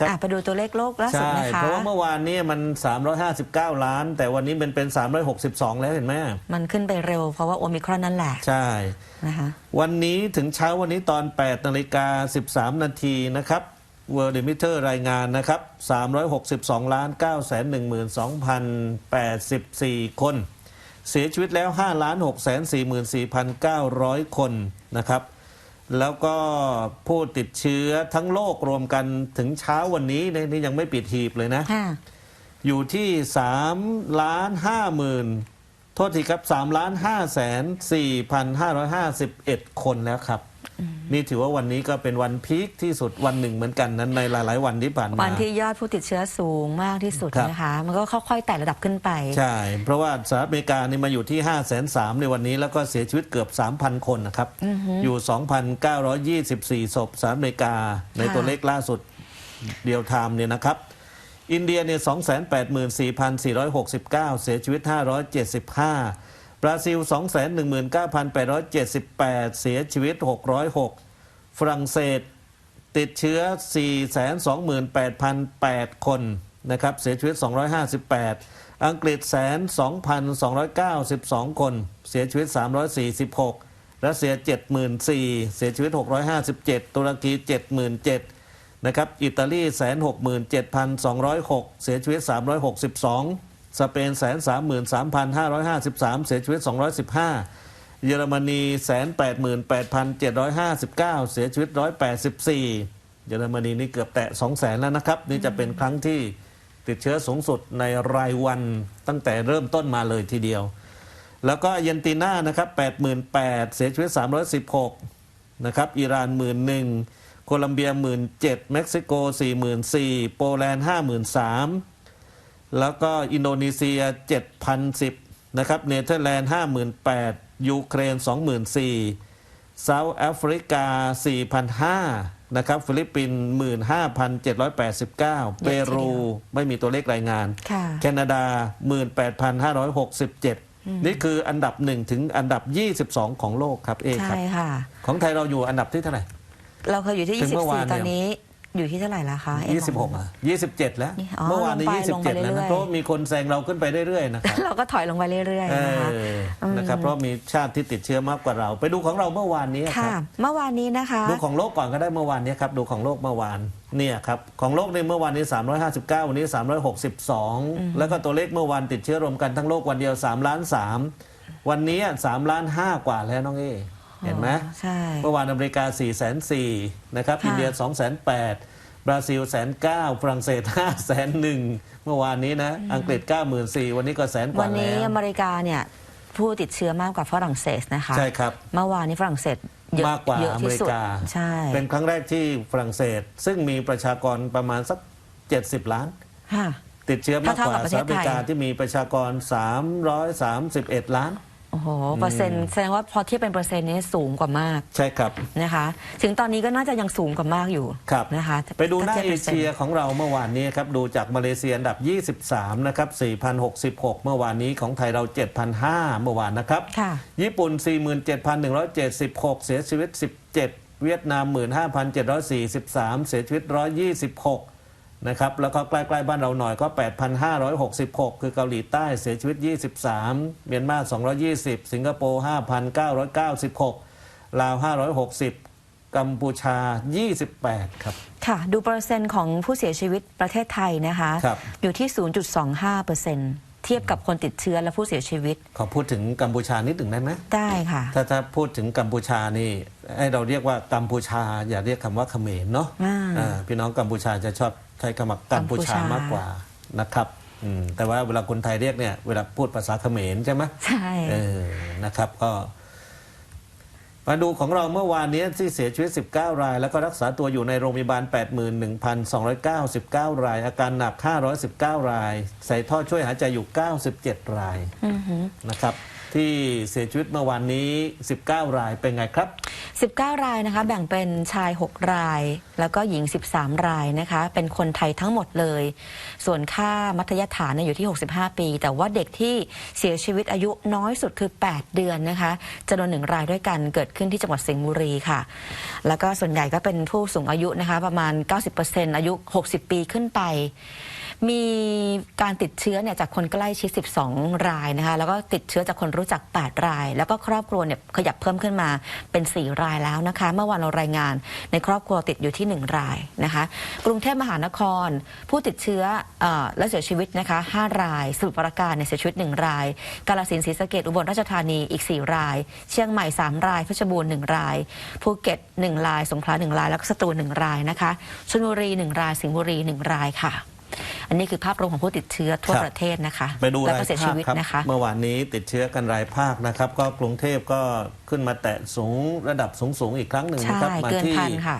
ครับ อะไปดูตัวเลขโลกล่าสุดใช่ นะคะ เพราะว่าเมื่อวานนี้มัน 359 ล้าน แต่วันนี้เป็นเป็น 362 แล้วเห็นไหมมันขึ้นไปเร็วเพราะว่าโอมิครอนนั่นแหละใช่ นะคะ วันนี้ถึงเช้าวันนี้ตอน 8นาฬิกา13 นาทีนะครับ World Emitter รายงานนะครับ 362ล้าน912,084 คน เสียชีวิตแล้ว 5 ล้าน644,900 คนนะครับ แล้วก็ผู้ติดเชื้อทั้งโลกรวมกันถึงเช้าวันนี้เนี่ยนี่ยังไม่ปิดหีบเลยนะ ค่ะ อยู่ที่3ล้าน5หมื่นโทษทีครับ3ล้าน5แสน4,551คนแล้วครับ นี่ถือว่าวันนี้ก็เป็นวันพีคที่สุดวันหนึ่งเหมือนกันนั้นในหลาย ๆ วันที่ผ่านมาวันที่ยอดผู้ติดเชื้อสูงมากที่สุดครับนะคะมันก็ค่อยๆไต่ระดับขึ้นไป ใช่ เพราะว่าสหรัฐอเมริกานี่มาอยู่ที่ 5 3 0 0 0ในวันนี้แล้วก็เสียชีวิตเกือบ 3,000 คนนะครับอยู่ 2,924ศพสหรัฐอเมริกาในค่ะตัวเลขล่าสุดเดียวไทม์เนี่ยนะครับอินเดียเนี่ย284,469 เสียชีวิต 575 บราซิล 219,878 เสียชีวิต 606 ฝรั่งเศสติดเชื้อ 428,008 คนนะครับเสียชีวิต 258 อังกฤษแสน2,292 คน เสียชีวิต 346 รัสเซีย 74,000 เสียชีวิต 657 ตุรกี 77,000 นะครับ อิตาลีแสน67,206 เสียชีวิต 362 สเปนแสนสามหมื่นสามพันห้าร้อยห้าสิบสามเสียชีวิตสองร้อยสิบห้าเยอรมนีแสนแปดหมื่นแปดพันเจ็ดร้อยห้าสิบเก้าเสียชีวิตร้อยแปดสิบสี่เยอรมนีนี่เกือบแตะสองแสนแล้วนะครับ นี่จะเป็นครั้งที่ติดเชื้อสูงสุดในรายวันตั้งแต่เริ่มต้นมาเลยทีเดียว แล้วก็เยนติน่านะครับแปดหมื่นแปดเสียชีวิตสามร้อยสิบหกนะครับ อิหร่านหนึ่งโคลัมเบียหมื่นเจ็ดเม็กซิโกสี่หมื่นสี่โปแลนด์ห้าหมื่นสาม แล้วก็อินโดนีเซีย 7,010 นะครับ เนเธอร์แลนด์ 58,000 ยูเครน 24,000เซาท์แอฟริกา 4,500 นะครับ ฟิลิปปินส์15,789 เปรูไม่มีตัวเลขรายงานค่ะแคนาดา 18,567นี่คืออันดับ1ถึงอันดับ 22 ของโลกครับเอกครัใช่บค่ะ ของไทยเราอยู่อันดับที่เท่าไหร่ เราเคยอยู่ที่ถึงเมื่อวานเนี่ย24 ตอนนี้ อยู่ที่เท่าไหร่ละคะเอ็ม26อะ27 แล้ว นี่อ๋อเมื่อวานนี้ลงไปลงไป27 แล้วเรื่นะอยๆ เพราะว่ามีคนแซงเราขึ้นไปเรื่อยๆนะครับ เราก็ถอยลงไปเรื่อย เอๆ นะคะ อนะครับ เพราะมีชาติที่ติดเชื้อมากกว่าเรา ไปดูของเราเมื่อวานนี้คค่ะ รับ เมื่อวานนี้นะคะ ดูของโลกก่อนก็ได้เมื่อวานนี้ครับ ดูของโลกเมื่อวานเนี่ยครับ ของโลกในเมื่อวานนี้ 359 วันนี้ 362 แล้วก็ตัวเลขเมื่อวานติดเชื้อรวมกันทั้งโลกวันเดียว3ล้าน3วันนี้3ล้าน5กว่าแล้วน้องเอ เห็นไหมใช่เมื่อวานอเมริกา 4 4 0 0 0นะครับค่ะอินเดีย 2 8 0 0 0บราซิลแสนเก้าฝรั่งเศส5 0 0 0 0เมื่อวานนี้นะ อังกฤษ94,000วันนี้ก็แสนกวัว่านนี้แล้วอเมริกาเนี่ยผู้ติดเชื้อมากกว่าฝรั่งเศสนะคะ ใช่ครับ เมื่อวานนี้ฝรั่งเศสเยอะมากกว่าเยอะอเมที่ริสุดกา ใช่ เป็นครั้งแรกที่ฝรั่งเศส ซึ่งมีประชากรประมาณสัก 70 ล้าน ค่ะ ติดเชื้อมากกว่าเท่าๆกับประสเทหศรัฐอเมริกาไทยที่มีประชากร 331 ล้าน โอ้โหเปอร์เซ็นต์แสดงว่าพอเทียบเป็นเปอร์เซ็นต์นี้สูงกว่ามากใช่ครับนะคะ ถึงตอนนี้ก็น่าจะยังสูงกว่ามากอยู่ครับนะคะไปดูหน้าถ้เอทียบป็นเชียของเราเมื่อวานนี้ครับดูจากมาเลเซียอันดับ 23 นะครับ 4,066 เมื่อวานนี้ของไทยเรา 7,005เมื่อวานนะครับค่ะญี่ปุ่น 47,176 เสียชีวิต 17 เวียดนาม 15,743 เสียชีวิต 126 นะครับแล้วก็ใกล้ๆบ้านเราหน่อยก็ 8,566 คือเกาหลีใต้เสียชีวิต 23 เมียนมา220 สิงคโปร์ 5,996 ลาว 560 กัมพูชา 28 ครับ ค่ะ ดูเปอร์เซ็นต์ของผู้เสียชีวิตประเทศไทยนะคะครับอยู่ที่ 0.25เปอร์เซ็นต์เทียบกับคนติดเชื้อและผู้เสียชีวิต ขอพูดถึงกัมพูชานิดหนึ่งได้ไหมได้ค่ะ ถ้าถ้าพูดถึงกัมพูชานี่ ให้เราเรียกว่ากัมพูชา อย่าเรียกคำว่าเขมรเนาะอ่าอ่าพี่น้องกัมพูชาจะชอบ ใช้คำว่ากัมพูชากัมพูชามมากกว่านะครับอืมแต่ว่าเวลาคนไทยเรียกเนี่ยเวลาพูดภาษาเขมรใช่ไหมใช่เออนะครับก็มาดูของเราเมื่อวานนี้ที่เสียชีวิต 19 ราย แล้วก็รักษาตัวอยู่ในโรงพยาบาล 81,299 ราย อาการหนัก 519 ราย ใส่ท่อช่วยหายใจอยู่ 97 รายอือหือนะครับ ที่เสียชีวิตเมื่อวานนี้ 19 รายเป็นไงครับ 19 รายนะคะ แบ่งเป็นชาย 6 ราย แล้วก็หญิง 13 รายนะคะ เป็นคนไทยทั้งหมดเลย ส่วนค่ามัธยฐานเนี่ยอยู่ที่ 65 ปี แต่ว่าเด็กที่เสียชีวิตอายุน้อยสุดคือ 8 เดือนนะคะจำนวนหนึ่งรายด้วยกันเกิดขึ้นที่จังหวัดสิงห์บุรีค่ะ แล้วก็ส่วนใหญ่ก็เป็นผู้สูงอายุนะคะ ประมาณ 90%อายุ 60 ปีขึ้นไป มีการติดเชื้อเนี่ยจากคนใกล้ชิด 12 รายนะคะแล้วก็ติดเชื้อจากคนรู้จัก 8 ราย แล้วก็ครอบครัวเนี่ยขยับเพิ่มขึ้นมาเป็น 4 รายแล้วนะคะ เมื่อวานเรารายงานในครอบครัวติดอยู่ที่ 1 รายนะคะ กรุงเทพมหานคร ผู้ติดเชื้ออและเสียชีวิตนะคะ5รายสมุทรปราการเนี่ยเสียชีวิต 1 ราย กาฬสินธุ์ศรีสะเกษอุบลราชธานีอีก 4 ราย เชียงใหม่ 3 รายเพชรบูรณ์1รายภูเก็ต1ราย สงขลา1ราย แล้วก็สตูล1รายนะคะชลบุรี 1 รายสิงห์บุรี 1 รายค่ะ อันนี้คือภาพรวมของผู้ติดเชื้อทั่วครับประเทศนะคะไปดูแล้วรายก็เสียภาชีควิตครับนะคะ เมื่อวานนี้ติดเชื้อกันรายภาคนะครับ ก็กรุงเทพก็ขึ้นมาแตะสูงระดับสูงสูงๆอีกครั้งหนึ่งใช่นะครับมาเกินที่ พันค่ะ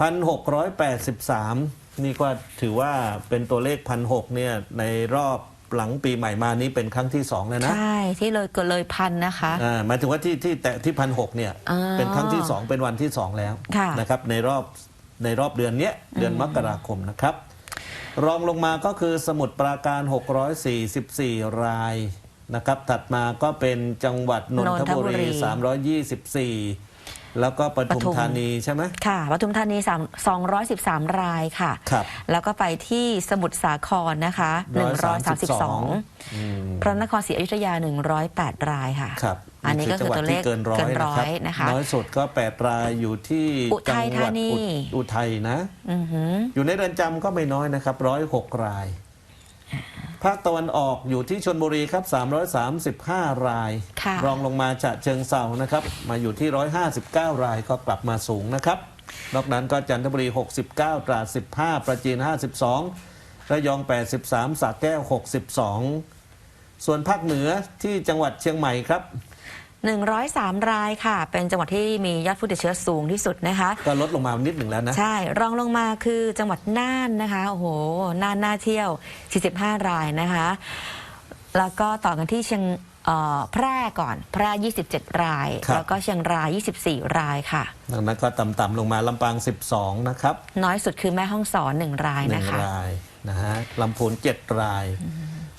พันหกร้อยแปดสิบสามนี่ก็ถือว่าเป็นตัวเลขพันหกเนี่ยในรอบหลังปีใหม่มานี้เป็นครั้งที่สองแล้วนะใช่ที่เลยเกินเลยพันนะคะ อ่าหมายถึงว่าที่ที่แตะที่พันหกเนี่ยอ๋อเป็นครั้งที่สองเป็นวันที่สองแล้วค่ะ นะครับในรอบในรอบเดือนเนี้ยเดือนมกราคมนะครับ รองลงมาก็คือสมุทรปราการ 644 รายนะครับ ถัดมาก็เป็นจังหวัดนนทบุรี 324 แล้วก็ปทุมปทุมธานีใช่ไหมค่ะปทุมธานี3 213 รายค่ะครับแล้วก็ไปที่สมุทรสาครนะคะ 132อืมพระนครศรีอยุธยา 108 รายค่ะครับ อันนี้ก็คือตัวเลขจังหดที่เกินร้อยเกินนะร้อครับยนะคะน้อยสุดก็ 8 รายอยู่ที่อุทัยจังหวัดธานีอุอุทัยนะอือหืออยู่ในเรือนจำก็ไม่น้อยนะครับร้อยหกราย ภาคตะวันออกอยู่ที่ชนบุรีครับ 335 รายค่ะรองลงมาจะเชิงเซานะครับ มาอยู่ที่ 159 รายก็กลับมาสูงนะครับ นอกนั้นก็จันทบุรี 69 ตราด 15 ประจีน 52 ระยอง 83สระแก้ว 62 ส่วนภาคเหนือที่จังหวัดเชียงใหม่ครับ 103 รายค่ะ เป็นจังหวัดที่มียอดผู้ติดเชื้อสูงที่สุดนะคะ ก็ลดลงมานิดหนึ่งแล้วนะ ใช่ รองลงมาคือจังหวัดน่านนะคะ โอ้โห น่านน่าเที่ยว 45 รายนะคะ แล้วก็ต่อกันที่เชียงเอ่อแพร่ก่อน แพร่ 27 รายครับแล้วก็เชียงราย 24 รายค่ะดังนั้นก็ต่ำๆลงมาลำปาง 12 นะครับ น้อยสุดคือแม่ห้องสอน 1 รายหนึ่นะงคะรายนะฮะลำพูนเจ็ดราย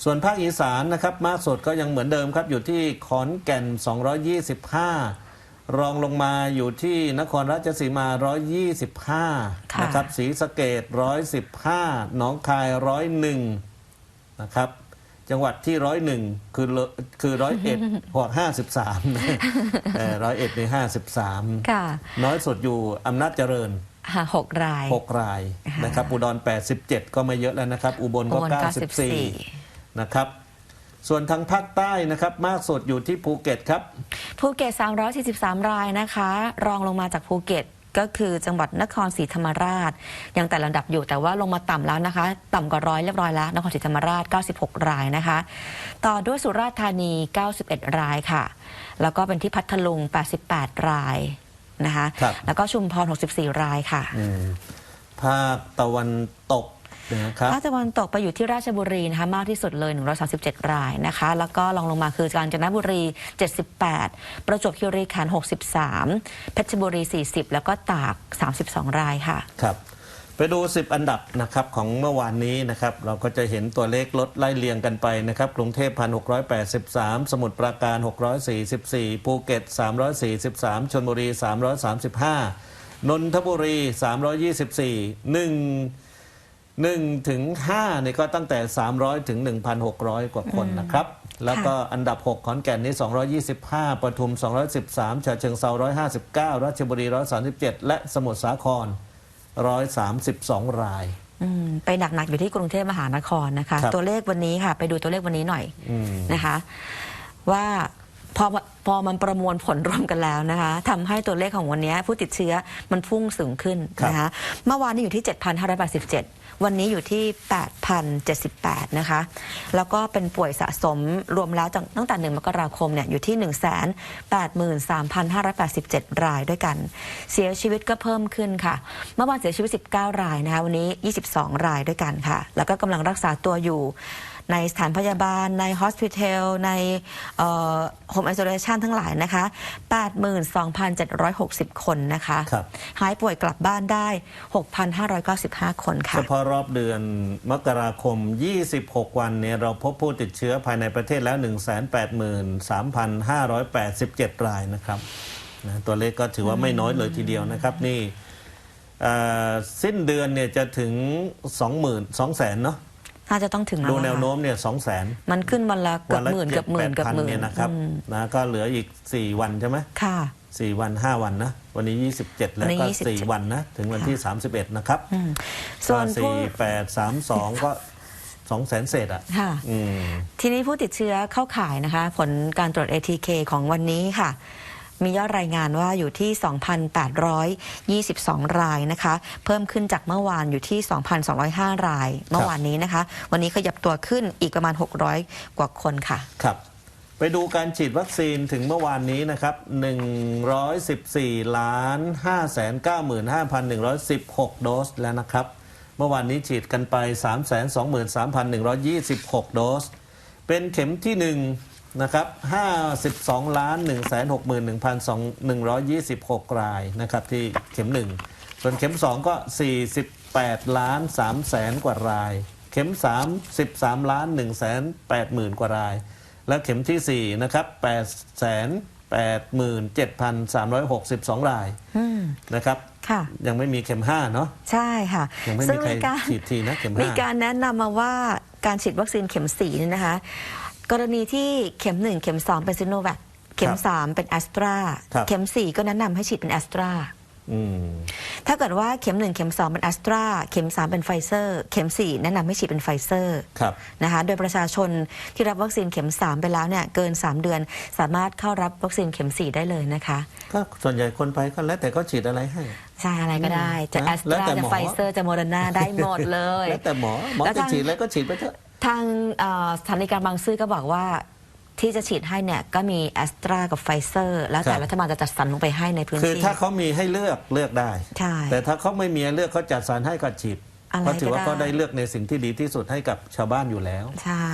ส่วนภาคอีสานนะครับมากสุดก็ยังเหมือนเดิมครับ อยู่ที่ขอนแก่น 225 รองลงมาอยู่ที่นครราชสีมา 125ค่ะนะครับศรีสะเกด115 หนองคาย 101 นะครับ จังหวัดที่ร้อยหนึ่งคือเลคือร้อยเอ็ดหกห้าสิบสามร้อยเอ็ดในห้าสิบสามค่ะ น้อยสุดอยู่อำนาจเจริญหาหกราย6รายค่ะนะครับอุดร 87 ก็ไม่เยอะแล้วนะครับ อุบลก็อุบล94 นะครับ ส่วนทางภาคใต้นะครับมากสุดอยู่ที่ภูเก็ตครับ ภูเก็ต 343 รายนะคะ รองลงมาจากภูเก็ตก็คือจังหวัดนครศรีธรรมราช ยังแต่ระดับอยู่แต่ว่าลงมาต่ำแล้วนะคะ ต่ำกว่าร้อยเรียบร้อยแล้วนครศรีธรรมราช 96 รายนะคะ ต่อด้วยสุราษฎร์ธานี 91 รายค่ะ แล้วก็เป็นที่พัทลุง 88 รายนะคะครับแล้วก็ชุมพร 64 รายค่ะอืมภาคตะวันตก นะครับ ภาคตะวันตกไปอยู่ที่ราชบุรีนะคะมากที่สุดเลย 137 รายนะคะ แล้วก็ลองลงมาคือกาญจนบุรี 78 ประจวบคีรีขันธ์63 เพชรบุรี 40 แล้วก็ตาก 32 รายค่ะ ครับ ไปดู 10 อันดับนะครับของเมื่อวานนี้นะครับ เราก็จะเห็นตัวเลขลดไล่เรียงกันไปนะครับ กรุงเทพ1,683 สมุทรปราการ 644 ภูเก็ต 343 ชลบุรี 335 นนทบุรี 324 1 1ถึง5นี่ก็ตั้งแต่ 300 ถึง 1,600 กว่าคนนะครับ แล้วก็อันดับ 6 ขอนแก่นนี่ 225ปทุม 213ฉะเชิงเซา159 ราชบุรี 137 และสมุทรสาคร 132 ราย อืมไปหนักๆอยู่ที่กรุงเทพมหานครนะคะ ครับ ตัวเลขวันนี้ค่ะ ไปดูตัวเลขวันนี้หน่อยอืม นะคะ ว่าพอพอมันประมวลผลรวมกันแล้วนะคะทำให้ตัวเลขของวันนี้ผู้ติดเชื้อมันพุ่งสูงขึ้นนะคะเมื่อวานนี้อยู่ที่ 7,587 วันนี้อยู่ที่ 8,078 นะคะ แล้วก็เป็นป่วยสะสมรวมแล้วตั้งแต่ 1 มกราคมเนี่ยอยู่ที่ 183,587 รายด้วยกัน เสียชีวิตก็เพิ่มขึ้นค่ะ เมื่อวานเสียชีวิต 19 รายนะคะ วันนี้ 22 รายด้วยกันค่ะ แล้วก็กำลังรักษาตัวอยู่ ในสถานพยาบาล ใน hospital ในโฮม isolation ทั้งหลายนะคะ 82,760 คนนะคะครับหายป่วยกลับบ้านได้ 6,595 คนค่ะ เฉพาะรอบเดือนมกราคม 26 วันเนี่ยเราพบผู้ติดเชื้อภายในประเทศแล้ว 183,587 รายนะครับนะตัวเลขก็ถือว่าไม่น้อยเลยทีเดียวนะครับนี่เอ่อสิ้นเดือนเนี่ยจะถึง 20,000 2 0 0 0 0เนาะ น่าจะต้องถึงแล้วดูอะแนวค่ะโน้มเนี่ย2 0 0 0 0 0มันขึ้นวันละเกืวัอบละหมื่นเกือบหมื่นเกือบหมื่นเนี่ยนะครับอืมนะก็เหลืออีก 4 วันใช่ไหมค่ะสี่วัน5วันนะ วันนี้ 27 แล้ววันนี้ก็27 4วันนะ ถึงวันที่ 31 นะครับอืมส่วนผู้สี่แปดสามสองก็สองแสนเศษอะค่ะอืมทีนี้ผู้ติดเชื้อเข้าข่ายนะคะ ผลการตรวจ ATK ของวันนี้ค่ะ มียอดรายงานว่าอยู่ที่ 2,822 รายนะคะ เพิ่มขึ้นจากเมื่อวานอยู่ที่ 2,205 ราย เมื่อวานนี้นะคะ วันนี้ขยับตัวขึ้นอีกประมาณ 600 กว่าคนค่ะ ครับ ไปดูการฉีดวัคซีนถึงเมื่อวานนี้นะครับ 114ล้าน595,116 โดสแล้วนะครับ เมื่อวานนี้ฉีดกันไป 323,126 โดส เป็นเข็มที่ 1 นะครับ52ล้าน161,126 รายนะครับที่เข็ม 1 ส่วนเข็ม 2 ก็ 48 ล้าน3แสนกว่าราย เข็ม 3 13 ล้าน1แสน8หมื่นกว่าราย และเข็มที่ 4 นะครับ8แสน87,362 รายอืมนะครับค่ะยังไม่มีเข็ม 5 เนาะใช่ค่ะยังไม่ซึ่มีงใครมีการฉีดทีนะเข็มมีการแนะนำมาว่าการฉีดวัคซีนเข็ม4เนี่ยนะคะ กรณีที่เข็ม1เข็ม2เป็นซิโนแวคเข็ม3เป็นแอสตราครับเข็ม4ก็แนะนำให้ฉีดเป็นแอสตราอืมถ้าเกิดว่าเข็ม1เข็ม2เป็นแอสตราเข็ม3เป็นไฟเซอร์ เข็ม4แนะนำให้ฉีดเป็นไฟเซอร์ครับนะคะโดยประชาชนที่รับวัคซีนเข็ม3ไปแล้วเนี่ยเกิน3เดือน สามารถเข้ารับวัคซีนเข็ม4ได้เลยนะคะ ก็ส่วนใหญ่คนไปก็แล้วแต่เขาฉีดอะไรให้ใช่อะไรก็ได้จะนะแอสตแล้วราแต่หมจะอไฟเซอร์จะโมเดอร์นาได้หมดเลยแล้วแต่หมอหมอแล้วจะทางฉีดอะไรก็ฉีดไปเถอะ ทางเอ่อสถานีกลารบางซื่อก็บอกว่าที่จะฉีดให้เนี่ยก็มีแอสตรากับไฟเซอร์ แล้วแต่ครับ รัฐบาลจะจัดสรรลงไปให้ในพื้นคือที่ ถ้าเขามีให้เลือกเลือกได้ ใช่แต่ถ้าเขาไม่มีให้เลือกเขาจัดสรรให้ก็ฉีดอะไรเพราะถือว่าก็ได้ เขาได้เลือกในสิ่งที่ดีที่สุดให้กับชาวบ้านอยู่แล้ว ใช่